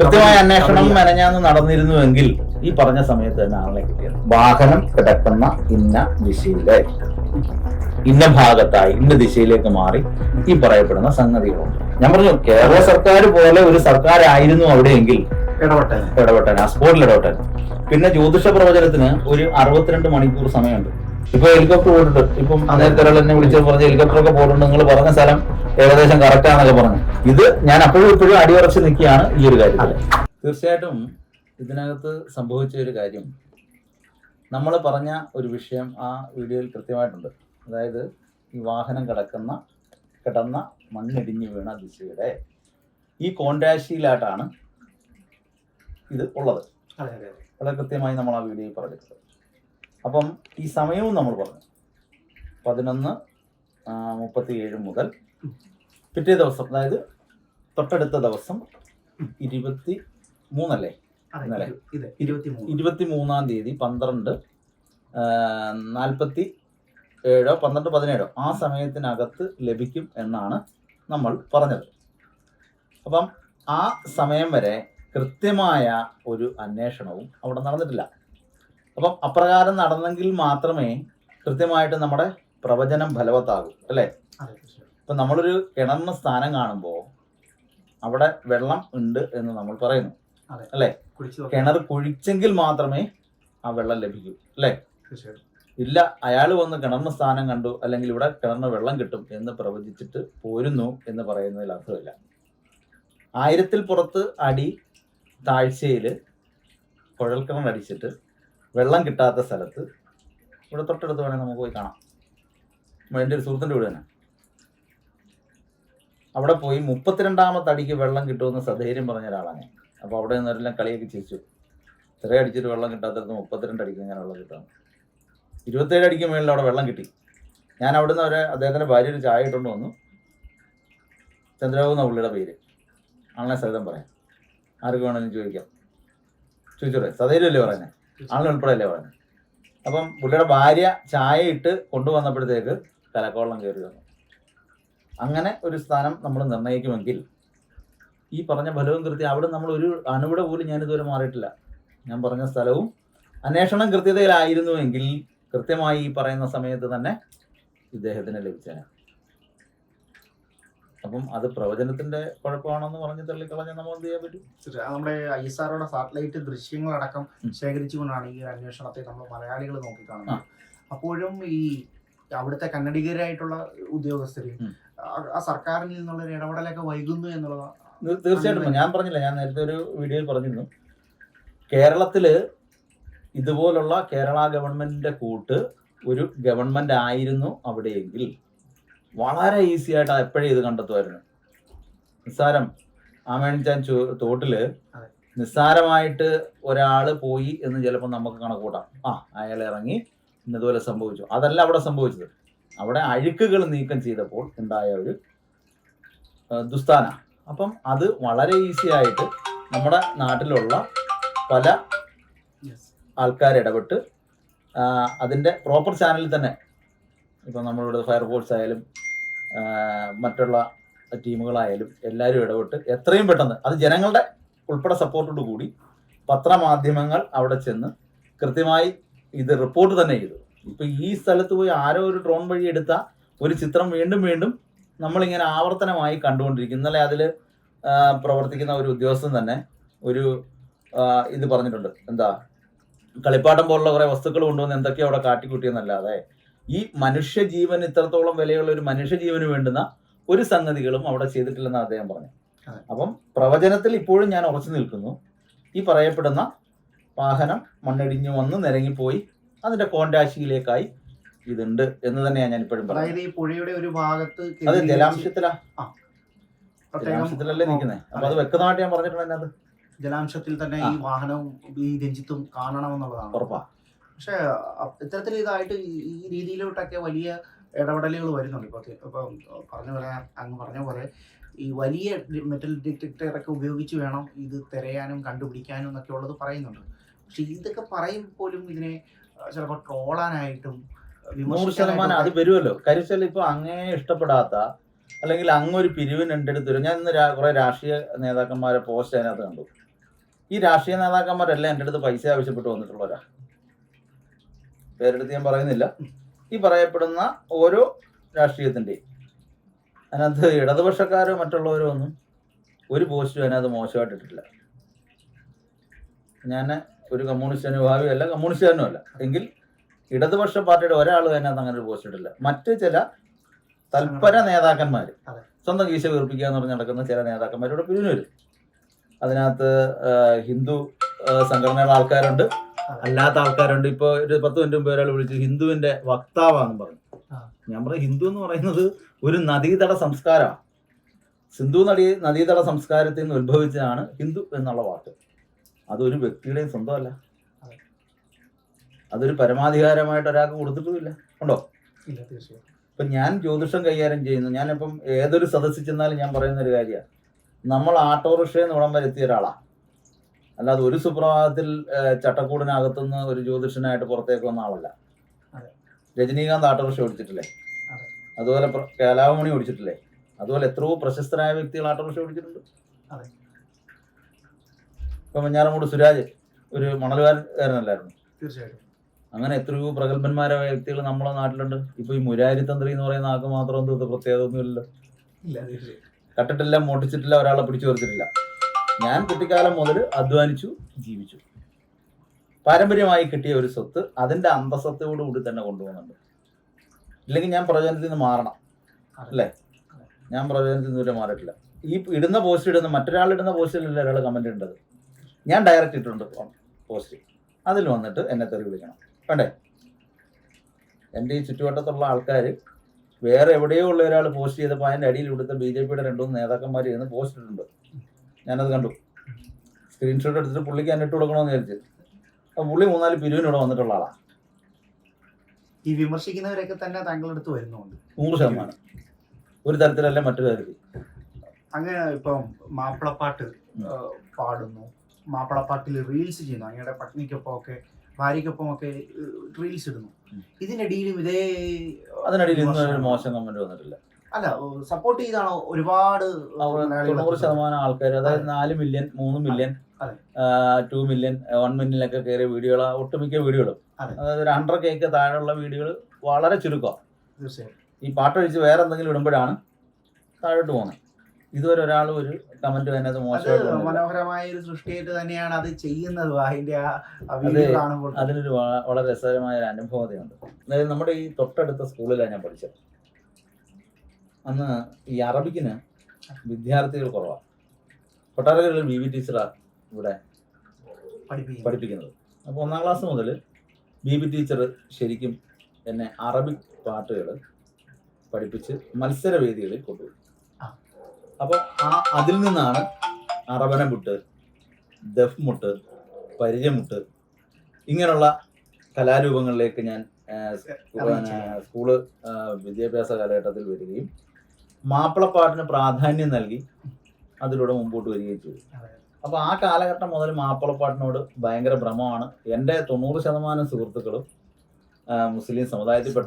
കൃത്യമായ അന്വേഷണം മെനഞ്ഞാന്ന് നടന്നിരുന്നുവെങ്കിൽ ഈ പറഞ്ഞ സമയത്ത് തന്നെ ആളെ കിട്ടിയത്. വാഹനം കിടക്കുന്ന ഇന്ന ദിശയിലെ ഇന്ന ഭാഗത്തായി ഇന്ന ദിശയിലേക്ക് മാറി ഈ പറയപ്പെടുന്ന സംഗതികളുണ്ട്. ഞാൻ പറഞ്ഞു കേരള സർക്കാർ പോലെ ഒരു സർക്കാർ ആയിരുന്നു അവിടെയെങ്കിൽ ഇടപെട്ടെ ഇടപെട്ടൻ ആ സ്പോട്ടിൽ ഇടപെട്ടൻ പിന്നെ ജ്യോതിഷ പ്രവചനത്തിന് ഒരു അറുപത്തിരണ്ട് മണിക്കൂർ സമയമുണ്ട്. ഇപ്പൊ ഹെലികോപ്റ്റർ പോയിട്ടുണ്ട്. ഇപ്പം നേരത്തെ ഒരാൾ എന്നെ വിളിച്ചത് പറഞ്ഞ് ഹെലികോപ്റ്റർ ഒക്കെ പോയിട്ടുണ്ട്. നിങ്ങൾ പറഞ്ഞ സ്ഥലം ഏകദേശം കറക്റ്റ് ആണെന്നൊക്കെ പറഞ്ഞു. ഇത് ഞാൻ അപ്പോഴും ഇപ്പോഴും അടിയുറച്ച് നിൽക്കുകയാണ് ഈ ഒരു കാര്യത്തിൽ. തീർച്ചയായിട്ടും ഇതിനകത്ത് സംഭവിച്ച ഒരു കാര്യം. നമ്മൾ പറഞ്ഞ ഒരു വിഷയം ആ വീഡിയോയിൽ കൃത്യമായിട്ടുണ്ട്. അതായത് ഈ വാഹനം കിടക്കുന്ന കിടന്ന മണ്ണിടിഞ്ഞ് വീണ ദിശയുടെ ഈ കോണ്ടാശിയിലായിട്ടാണ് ഇത് ഉള്ളത്. അതെ അതെ അതെ. വളരെ കൃത്യമായി നമ്മൾ ആ വീഡിയോയിൽ പറഞ്ഞിട്ടുണ്ട്. അപ്പം ഈ സമയവും നമ്മൾ പറഞ്ഞു. പതിനൊന്ന് മുപ്പത്തി ഏഴ് മുതൽ പിറ്റേ ദിവസം അതായത് തൊട്ടടുത്ത ദിവസം ഇരുപത്തി മൂന്നല്ലേ? ഇന്നലെ. ഇരുപത്തി മൂന്നാം തീയതി പന്ത്രണ്ട് നാൽപ്പത്തി ഏഴോ പന്ത്രണ്ട് പതിനേഴോ ആ സമയത്തിനകത്ത് ലഭിക്കും എന്നാണ് നമ്മൾ പറഞ്ഞത്. അപ്പം ആ സമയം വരെ കൃത്യമായ ഒരു അന്വേഷണവും അവിടെ നടന്നിട്ടില്ല. അപ്പം അപ്രകാരം നടന്നെങ്കിൽ മാത്രമേ കൃത്യമായിട്ട് നമ്മുടെ പ്രവചനം ഫലവത്താകൂ അല്ലേ. ഇപ്പം നമ്മളൊരു കിണറിന് സ്ഥാനം കാണുമ്പോൾ അവിടെ വെള്ളം ഉണ്ട് എന്ന് നമ്മൾ പറയുന്നു. അല്ലേ? കിണർ കുഴിച്ചെങ്കിൽ മാത്രമേ ആ വെള്ളം ലഭിക്കൂ അല്ലേ? ഇല്ല അയാൾ വന്ന് കിണറിന് സ്ഥാനം കണ്ടു അല്ലെങ്കിൽ ഇവിടെ കിണറിന് വെള്ളം കിട്ടും എന്ന് പ്രവചിച്ചിട്ട് പോരുന്നു എന്ന് പറയുന്നതിൽ അർത്ഥമില്ല. ആയിരത്തിൽ പുറത്ത് അടി താഴ്ചയിൽ കുഴൽക്കിണർ അടിച്ചിട്ട് വെള്ളം കിട്ടാത്ത സ്ഥലത്ത് ഇവിടെ തൊട്ടടുത്ത് വേണമെങ്കിൽ നമുക്ക് പോയി കാണാം. എന്റെ ഒരു സുഹൃത്തിന്റെ വീട് തന്നെ. അവിടെ പോയി മുപ്പത്തിരണ്ടാമത്തെ അടിക്ക് വെള്ളം കിട്ടുമെന്ന് സധൈര്യം പറഞ്ഞ ഒരാളാണ് ഞാൻ. അപ്പോൾ അവിടെ നിന്നെല്ലാം കളിയൊക്കെ ചിരിച്ചു. ഇത്ര അടിച്ചിട്ട് വെള്ളം കിട്ടാത്തടത്ത് മുപ്പത്തിരണ്ട് അടിക്ക് ഞാൻ വെള്ളം കിട്ടാം? ഇരുപത്തേഴ് അടിക്ക് മേളിൽ അവിടെ വെള്ളം കിട്ടി. ഞാൻ അവിടെ നിന്ന് അവരെ അദ്ദേഹത്തിന്റെ ഭാര്യ ഒരു ചായ ഇട്ടുകൊണ്ട് വന്നു. ചന്ദ്രബാബു എന്ന പുള്ളിയുടെ പേര്. ആളിനെ സഹിതം പറയാം. ആർക്ക് വേണമെങ്കിലും ചോദിക്കാം. ചോദിച്ചോടെ സധൈര്യമല്ലേ പറയുന്നത് ആളിനെ ഉൾപ്പെടെയല്ലേ പറഞ്ഞു അപ്പം പുള്ളിയുടെ ഭാര്യ ചായ ഇട്ട് കൊണ്ടുവന്നപ്പോഴത്തേക്ക് തലക്കോളം കയറി വന്നു. അങ്ങനെ ഒരു സ്ഥാനം നമ്മൾ നിർണയിക്കുമെങ്കിൽ ഈ പറഞ്ഞ ഫലവും കൃത്യം അവിടെ നമ്മൾ ഒരു അണുവിടെ പോലും ഞാൻ ഇതുവരെ മാറിയിട്ടില്ല. ഞാൻ പറഞ്ഞ സ്ഥലവും അന്വേഷണം കൃത്യതയിലായിരുന്നുവെങ്കിൽ കൃത്യമായി ഈ പറയുന്ന സമയത്ത് തന്നെ ഇദ്ദേഹത്തിന് ലഭിച്ചേനെ. അപ്പം അത് പ്രവചനത്തിന്റെ കുഴപ്പമാണെന്ന് പറഞ്ഞ് തള്ളിക്കളഞ്ഞ നമ്മൾ എന്ത് ചെയ്യാൻ പറ്റും? നമ്മുടെ ഐ എസ് ആറോടെ സാറ്റലൈറ്റ് ദൃശ്യങ്ങളടക്കം. ശേഖരിച്ചുകൊണ്ടാണ് ഈ ഒരു അന്വേഷണത്തെ നമ്മൾ മലയാളികൾ നോക്കിക്കാണുന്നത്. അപ്പോഴും ഈ അവിടുത്തെ കന്നഡികരായിട്ടുള്ള ഉദ്യോഗസ്ഥര് ആ- ആ സർക്കാരിൽ നിന്നുള്ള ഒരു ഇടപെടലൊക്കെ വൈകുന്നു എന്നുള്ളതാണ് തീർച്ചയായിട്ടും. ഞാൻ പറഞ്ഞില്ല. ഞാൻ നേരത്തെ ഒരു വീഡിയോയിൽ പറഞ്ഞിരുന്നു. കേരളത്തിൽ ഇതുപോലുള്ള കേരള ഗവൺമെന്റിന്റെ കൂട്ട് ഒരു ഗവൺമെന്റ് ആയിരുന്നു അവിടെയെങ്കിൽ. വളരെ ഈസി ആയിട്ട് എപ്പോഴും ഇത് കണ്ടെത്തുമായിരുന്നു. നിസ്സാരം ആമേണിച്ചാൻ തോട്ടിൽ. നിസ്സാരമായിട്ട് ഒരാൾ പോയി എന്ന് ചിലപ്പോൾ നമുക്ക് കണക്കൂട്ടാം ആ അയാൾ ഇറങ്ങി ഇന്നതുപോലെ സംഭവിച്ചു. അതല്ല അവിടെ സംഭവിച്ചത്. അവിടെ അഴുക്കുകൾ നീക്കം ചെയ്തപ്പോൾ ഉണ്ടായ ഒരു ദുസ്ഥാന. അപ്പം അത് വളരെ ഈസി ആയിട്ട് നമ്മുടെ നാട്ടിലുള്ള പല ആൾക്കാർ ഇടപെട്ട് അതിന്റെ പ്രോപ്പർ ചാനലിൽ തന്നെ. ഇപ്പം നമ്മളിവിടെ ഫയർഫോഴ്സ് ആയാലും മറ്റുള്ള ടീമുകളായാലും എല്ലാവരും ഇടപെട്ട് എത്രയും പെട്ടെന്ന് അത് ജനങ്ങളുടെ ഉൾപ്പെടെ സപ്പോർട്ടോട് കൂടി പത്രമാധ്യമങ്ങൾ അവിടെ ചെന്ന് കൃത്യമായി ഇത് റിപ്പോർട്ട് തന്നെ ചെയ്തു. ഇപ്പൊ ഈ സ്ഥലത്ത് പോയി ആരോ ഒരു ഡ്രോൺ വഴി എടുത്ത ഒരു ചിത്രം വീണ്ടും വീണ്ടും നമ്മളിങ്ങനെ ആവർത്തനമായി കണ്ടുകൊണ്ടിരിക്കും ഇന്നലെ അതിൽ പ്രവർത്തിക്കുന്ന ഒരു ഉദ്യോഗസ്ഥൻ തന്നെ ഒരു ഇത് പറഞ്ഞിട്ടുണ്ട്. എന്താ കളിപ്പാട്ടം പോലുള്ള കുറെ വസ്തുക്കൾ കൊണ്ടുവന്ന് എന്തൊക്കെയോ അവിടെ കാട്ടിക്കൂട്ടിയെന്നല്ലാതെ ഈ മനുഷ്യജീവൻ ഇത്രത്തോളം വിലയുള്ള ഒരു മനുഷ്യജീവന് വേണ്ടുന്ന ഒരു സംഗതികളും അവിടെ ചെയ്തിട്ടില്ലെന്ന് അദ്ദേഹം പറഞ്ഞു. അപ്പം പ്രവചനത്തിൽ ഇപ്പോഴും ഞാൻ ഉറച്ചു നിൽക്കുന്നു. ഈ പറയപ്പെടുന്ന വാഹനം മണ്ണിടിഞ്ഞു വന്ന് നിരങ്ങിപ്പോയി അതിന്റെ കോണ്ടാശിയിലേക്കായി ഇതുണ്ട് എന്ന് തന്നെയാണ് ഞാൻ ഇപ്പോഴും പറയുന്നത്. ഈ പുഴയുടെ ഒരു ഭാഗത്ത് അത് ജലാംശത്തിലാ. ജലാംശത്തിലല്ലേ നിൽക്കുന്നത് അപ്പൊ അത് വ്യക്തമായിട്ട് ഞാൻ പറഞ്ഞിട്ടുണ്ട് അതിനകത്ത് ജലാംശത്തിൽ തന്നെ ഈ വാഹനവും ഈ രഞ്ജിത്തും കാണണമെന്നുള്ളതാണ്. ഉറപ്പാ. പക്ഷെ ഇത്തരത്തിൽ ഇതായിട്ട് ഈ- രീതിയിലോട്ടൊക്കെ വലിയ ഇടപെടലുകൾ വരുന്നുണ്ട്. ഇപ്പൊ ഇപ്പം പറഞ്ഞ പോലെ അങ്ങ് പറഞ്ഞ പോലെ ഈ വലിയ മെറ്റൽ ഡിറ്റക്ടറൊക്കെ ഉപയോഗിച്ച് വേണം ഇത് തിരയാനും കണ്ടുപിടിക്കാനും എന്നൊക്കെ ഉള്ളത് പറയുന്നുണ്ട്. പക്ഷെ ഇതൊക്കെ പറയും പോലും ഇതിനെ ചിലപ്പോൾ ട്രോളാനായിട്ടും നൂറ് ശതമാനം അത് വരുമല്ലോ. കരുവച്ചാൽ ഇപ്പൊ അങ്ങേ ഇഷ്ടപ്പെടാത്ത അല്ലെങ്കിൽ അങ്ങൊരു പിരിവിന് എന്റെ അടുത്ത് വരും. ഞാൻ ഇന്ന് കുറെ രാഷ്ട്രീയ നേതാക്കന്മാരെ പോസ്റ്റ് അതിനകത്ത് കണ്ടു. ഈ രാഷ്ട്രീയ നേതാക്കന്മാരെല്ലാം എന്റെ അടുത്ത് പൈസ ആവശ്യപ്പെട്ട് വന്നിട്ടുള്ളവരാ. പേരെടുത്ത് ഞാൻ പറയുന്നില്ല. ഈ പറയപ്പെടുന്ന ഓരോ രാഷ്ട്രീയത്തിന്റെയും അതിനകത്ത് ഇടതുപക്ഷക്കാരോ മറ്റുള്ളവരോ ഒന്നും ഒരു പോസ്റ്റും അതിനകത്ത് മോശമായിട്ടിട്ടില്ല ഞാൻ ഒരു കമ്മ്യൂണിസ്റ്റ് അനുഭാവിയല്ല കമ്മ്യൂണിസ്റ്റുകാരനും അല്ല. എങ്കിൽ ഇടതുപക്ഷ പാർട്ടിയുടെ ഒരാൾ തന്നെ അങ്ങനെ ഒരു പോസ്റ്റ് ഇട്ടില്ല. മറ്റ് ചില തൽപര നേതാക്കന്മാർ സ്വന്തം കീശ വീർപ്പിക്കുക എന്ന് പറഞ്ഞ് നടക്കുന്ന ചില നേതാക്കന്മാരോട് പിരിഞ്ഞു വരും. അതിനകത്ത് ഹിന്ദു സംഘടനയുടെ ആൾക്കാരുണ്ട്. അല്ലാത്ത ആൾക്കാരുണ്ട്. ഇപ്പൊ ഒരു പത്ത് മിനിറ്റ് മുമ്പ് ഒരാൾ വിളിച്ച് ഹിന്ദുവിന്റെ വക്താവാന്ന് പറഞ്ഞു. ഞാൻ പറയും ഹിന്ദു എന്ന് പറയുന്നത് ഒരു നദീതട സംസ്കാരമാണ് സിന്ധു നദീ നദീതട സംസ്കാരത്തിൽ നിന്ന് ഉത്ഭവിച്ചതാണ് ഹിന്ദു എന്നുള്ള വാക്ക്. അതൊരു വ്യക്തിയുടെയും സ്വന്തമല്ല. അതെ. അതൊരു പരമാധികാരമായിട്ട് ഒരാൾക്ക് കൊടുത്തിട്ടുമില്ല ഉണ്ടോ? ഇപ്പൊ ഞാൻ ജ്യോതിഷം കൈകാര്യം ചെയ്യുന്നു. ഞാനിപ്പം ഏതൊരു സദസ്സിൽ ചെന്നാലും ഞാൻ പറയുന്ന ഒരു കാര്യമാണ്. നമ്മൾ ആട്ടോറിക്ഷയിൽ നിന്ന് ഇവിടം വരെ എത്തിയ ഒരാളാണ് അല്ലാതെ ഒരു സുപ്രഭാതത്തിൽ ചട്ടക്കൂടിനകത്തുനിന്ന് ഒരു ജ്യോതിഷനായിട്ട് പുറത്തേക്ക് വന്ന ആളല്ല. രജനീകാന്ത് ഓട്ടോറിക്ഷ ഓടിച്ചിട്ടില്ലേ? അതെ. അതുപോലെ കലാഭമണി ഓടിച്ചിട്ടില്ലേ? അതുപോലെ എത്രയോ പ്രശസ്തരായ വ്യക്തികൾ ഓട്ടോറിക്ഷ ഓടിച്ചിട്ടുണ്ട്. ഇപ്പൊ മഞ്ഞാറമൂട് സുരാജ് ഒരു മണലുകാരനല്ലായിരുന്നു. തീർച്ചയായിട്ടും. അങ്ങനെ എത്രയോ പ്രഗത്ഭന്മാരായ വ്യക്തികൾ നമ്മുടെ നാട്ടിലുണ്ട്. ഇപ്പൊ ഈ മുരാരി തന്ത്രി എന്ന് പറയുന്ന ആൾക്ക് മാത്രം എന്തോ പ്രത്യേകത ഒന്നുമില്ലല്ലോ. കട്ടിട്ടില്ല മോട്ടിച്ചിട്ടില്ല ഒരാളെ പിടിച്ചു നിർത്തിട്ടില്ല ഞാൻ കുട്ടിക്കാലം മുതൽ അധ്വാനിച്ചു ജീവിച്ചു. പാരമ്പര്യമായി കിട്ടിയ ഒരു സ്വത്ത് അതിന്റെ അന്തസ്സത്തോടുകൂടി തന്നെ കൊണ്ടുപോകുന്നുണ്ട്. ഇല്ലെങ്കിൽ ഞാൻ പ്രചോദനത്തിൽ നിന്ന് മാറണം. അല്ലേ? ഞാൻ പ്രചോദനത്തിൽ നിന്ന് മാറിയിട്ടില്ല. ഈ ഇടുന്ന പോസ്റ്റ് ഇടുന്ന മറ്റൊരാൾ ഇടുന്ന പോസ്റ്റിലല്ല ഒരാൾ കമന്റ് ഇട്ടത് ഞാൻ ഡയറക്റ്റ് ഇട്ടിട്ടുണ്ട് പോസ്റ്റ് അതിൽ വന്നിട്ട് എന്നെ തെറി വിളിക്കണം. വേണ്ടേ എന്റെ ഈ ചുറ്റുവട്ടത്തുള്ള ആൾക്കാർ വേറെ എവിടെയോ ഉള്ള ഒരാൾ പോസ്റ്റ് ചെയ്തപ്പോൾ അതിന്റെ അടിയിൽ ഇവിടുത്തെ ബി ജെ പിയുടെ രണ്ടു മൂന്ന് നേതാക്കന്മാർ ഇരുന്ന് പോസ്റ്റ് ഇട്ടിട്ടുണ്ട്. ഞാനത് കണ്ടു. സ്ക്രീൻഷോട്ട് എടുത്തിട്ട് പുള്ളിക്ക് എന്നെ ഇട്ട് കൊടുക്കണമെന്ന് വിചാരിച്ചു. അപ്പൊ പുള്ളി മൂന്നാൽ പിരിവിന് ഇവിടെ വന്നിട്ടുള്ള ആളാണ് ഈ വിമർശിക്കുന്നവരൊക്കെ തന്നെ താങ്കളുടെ അടുത്ത് വരുന്നുണ്ട്. നൂറ് ശതമാനം. ഒരു തരത്തിലല്ല മറ്റൊരു തരത്തിൽ അങ്ങനെ ഇപ്പം മാപ്പിളപ്പാട്ട് പാടുന്നു. മാപ്പിളപ്പാട്ടിൽ റീൽസ് ചെയ്യുന്നു. അങ്ങയുടെ പത്നിക്കൊപ്പം ഒക്കെ ഭാര്യക്കൊപ്പം ഒക്കെ റീൽസ് ഇടുന്നു. ഇതിനിടയിലും ഇതേ അതിനിടയിൽ ഇന്നും ഒരു മോശം കമന്റ് വന്നിട്ടില്ല. അല്ല സപ്പോർട്ട് ചെയ്താണോ ഒരുപാട് തൊണ്ണൂറ് ശതമാനം ആൾക്കാർ അതായത് നാല് മില്യൺ മൂന്ന് മില്യൺ. ടു മില്യൺ വൺ മില്യണിലൊക്കെ കയറിയ വീഡിയോകൾ ഒട്ടുമിക്ക വീഡിയോകളും. അതായത് ഒരു ഹൺഡ്രഡ് കേക്ക് താഴെയുള്ള വീഡിയോകൾ വളരെ ചുരുക്കം. ഈ പാട്ടൊഴിച്ച് വേറെ എന്തെങ്കിലും ഇടുമ്പോഴാണ് താഴോട്ട് പോകുന്നത്. ഇതുവരെ ഒരാൾ ഒരു കമന്റ് അതിനകത്ത് മോശമായിട്ട് മനോഹരമായ ഒരു സൃഷ്ടിയായിട്ട് തന്നെയാണ് അത് ചെയ്യുന്നത്. അതിന്റെ അതിനൊരു വളരെ രസകരമായ ഒരു അനുഭവതയുണ്ട്. അതായത് നമ്മുടെ ഈ തൊട്ടടുത്ത സ്കൂളിലാണ് ഞാൻ പഠിച്ചത്. അന്ന് ഈ അറബിക്കിന് വിദ്യാർത്ഥികൾ കുറവാണ് കൊട്ടാരക്കരയിൽ ബി വി ടീച്ചറാണ് ഇവിടെ പഠിപ്പിക്കുന്നത്. അപ്പോൾ ഒന്നാം ക്ലാസ് മുതൽ ബി ബി ടീച്ചർ ശരിക്കും എന്നെ അറബിക് പാട്ടുകൾ പഠിപ്പിച്ച് മത്സരവേദികളിൽ കൊണ്ടുപോയി. അപ്പോൾ ആ അതിൽ നിന്നാണ് അറബന അറബനമുട്ട് ദഫ് മുട്ട് പരിചയമുട്ട് ഇങ്ങനെയുള്ള കലാരൂപങ്ങളിലേക്ക് ഞാൻ സ്കൂൾ വിദ്യാഭ്യാസ കാലഘട്ടത്തിൽ വരികയും മാപ്പിളപ്പാട്ടിന് പ്രാധാന്യം നൽകി അതിലൂടെ മുമ്പോട്ട് വരികയും ചെയ്തു. അപ്പൊ ആ കാലഘട്ടം മുതൽ മാപ്പിളപ്പാട്ടിനോട് ഭയങ്കര ഭ്രമമാണ്. എന്റെ തൊണ്ണൂറ് ശതമാനം സുഹൃത്തുക്കളും മുസ്ലിം സമുദായത്തിൽപ്പെട്ട